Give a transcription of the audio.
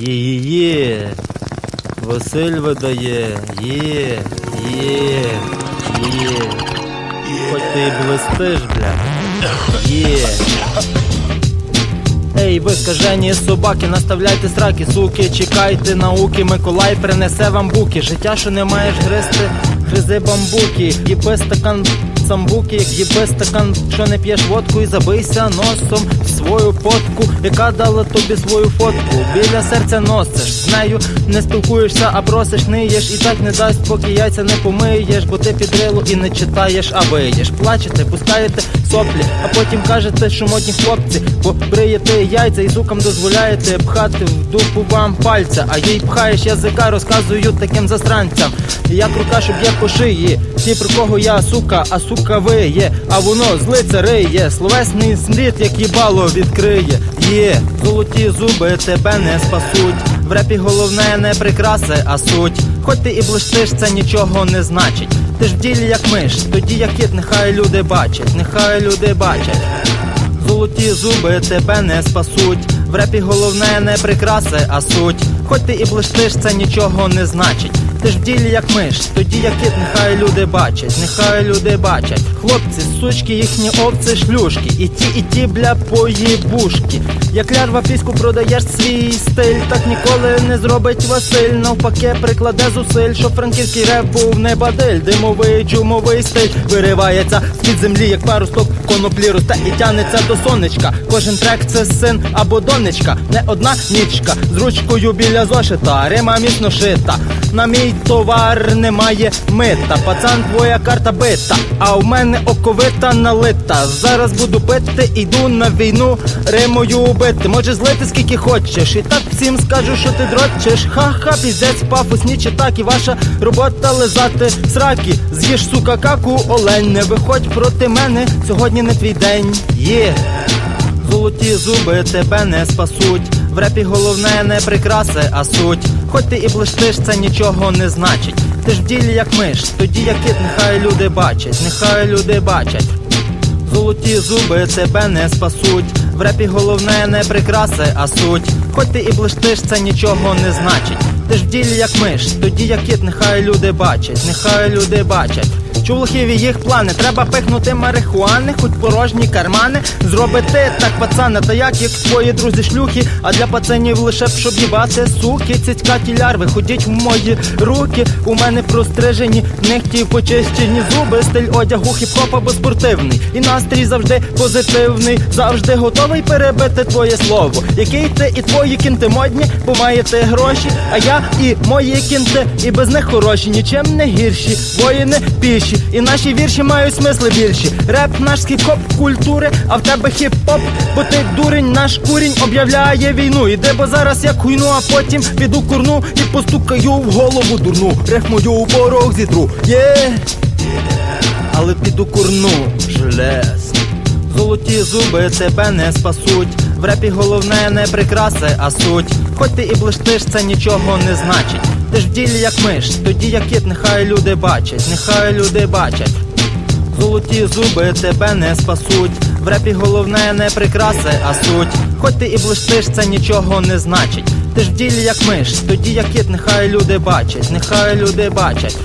Є-є-є. Василь видає. Є. Є. Є. Хоч ти і блистиш, бля. Є. Ей, ви скажені собаки, наставляйте сраки, суки, чекайте науки, Миколай принесе вам буки. Життя, що не маєш гристи, гризи бамбуки, їби стакан самбуки, їби стакан, що не п'єш водку і забийся носом в свою потку, яка дала тобі свою фотку. Біля серця носиш, з нею не спілкуєшся, а просиш, ниєш, і так не дасть, поки яйця не помиєш, бо ти підрило і не читаєш, а виєш. Плачете, пускаєте соплі, а потім кажете, що модні хлопці, бо бриєте яйця і сукам дозволяєте пхати в дупу вам пальця, а їй пхаєш язика, розказую таким засранцям. Як рука, щоб я по шиї, ті про кого я сука, а сука виє, а воно злиться риє, словесний слід, як їбало відкриє. Є, золоті зуби тебе не спасуть. В репі головне не прикраси, а суть. Хоч ти і блистиш, це нічого не значить. Ти ж в ділі як миш, тоді як кіт, нехай люди бачать, нехай люди бачать. Золоті зуби тебе не спасуть. В репі головне не прикраси, а суть. Хоч ти і блистиш, це нічого не значить. Ти ж в ділі як миш, тоді як кіт, нехай люди бачать, нехай люди бачать. Хлопці, сучки, їхні овці, шлюшки, і ті, і ті, бля, поїбушки. Як лярва піську продаєш свій стиль, так ніколи не зробить Василь. Навпаки, прикладе зусиль, що франківський реп був не бадель. Димовий чумовий стиль виривається з-під землі, як парусток коноплі росте і тянеться до сонечка. Кожен трек це син або донечка, не одна нічка з ручкою біля зошита, рима міцно шита. На мій товар немає мита. Пацан, твоя карта бита, а в мене оковита налита. Зараз буду пити, йду на війну, римою бити. Може злити скільки хочеш, і так всім скажу, що ти дрочиш. Ха-ха, піздець, пафосні чи так, і ваша робота лизати сраки. З'їж, сука, каку, олень, не виходь проти мене. Сьогодні не твій день. Є. Золоті зуби тебе не спасуть. В репі головне не прикраси, а суть. Хоч ти і блистиш, це нічого не значить. Ти ж в ділі як миш, тоді як кіт, нехай люди бачать, нехай люди бачать. Золоті зуби тебе не спасуть. В репі головне не прикраси, а суть. Хоч ти і блистиш, це нічого не значить. Ти ж в ділі як миш, тоді як кіт, нехай люди бачать, нехай люди бачать. Чулахіві їх плани, треба пихнути марихуани, хоч порожні кармани. Зробити так, пацане, та як як твої друзі шлюхи, а для пацанів лише б щоб їбати суки, цицькаті лярви, ходіть в мої руки. У мене прострижені, нехті почищені зуби, стиль одягу хіп-хоп або спортивний. І настрій завжди позитивний, завжди готовий перебити твоє слово. Який ти і твої кінти модні, бо маєте гроші, а я і мої кінти, і без них хороші, нічим не гірші. Воїни піші, і наші вірші мають смисли більші. Реп наш хіп-хоп культури, а в тебе хіп-хоп, бо ти дурень, наш курінь об'являє війну. Іде, бо зараз я хуйну, а потім піду курну і постукаю в голову дурну. Рифмою у порог зітру. Є, але піду курну, желез. Золоті зуби тебе не спасуть. В репі головне не прикраси, а суть. Хоч ти і блистиш, це нічого не значить. Ти ж в ділі як миш, тоді як кіт, нехай люди бачать, нехай люди бачать. Золоті зуби тебе не спасуть. В репі головне не прикраси, а суть. Хоч ти і блистиш, це нічого не значить. Ти ж в ділі як миш, тоді як кіт, нехай люди бачать, нехай люди бачать.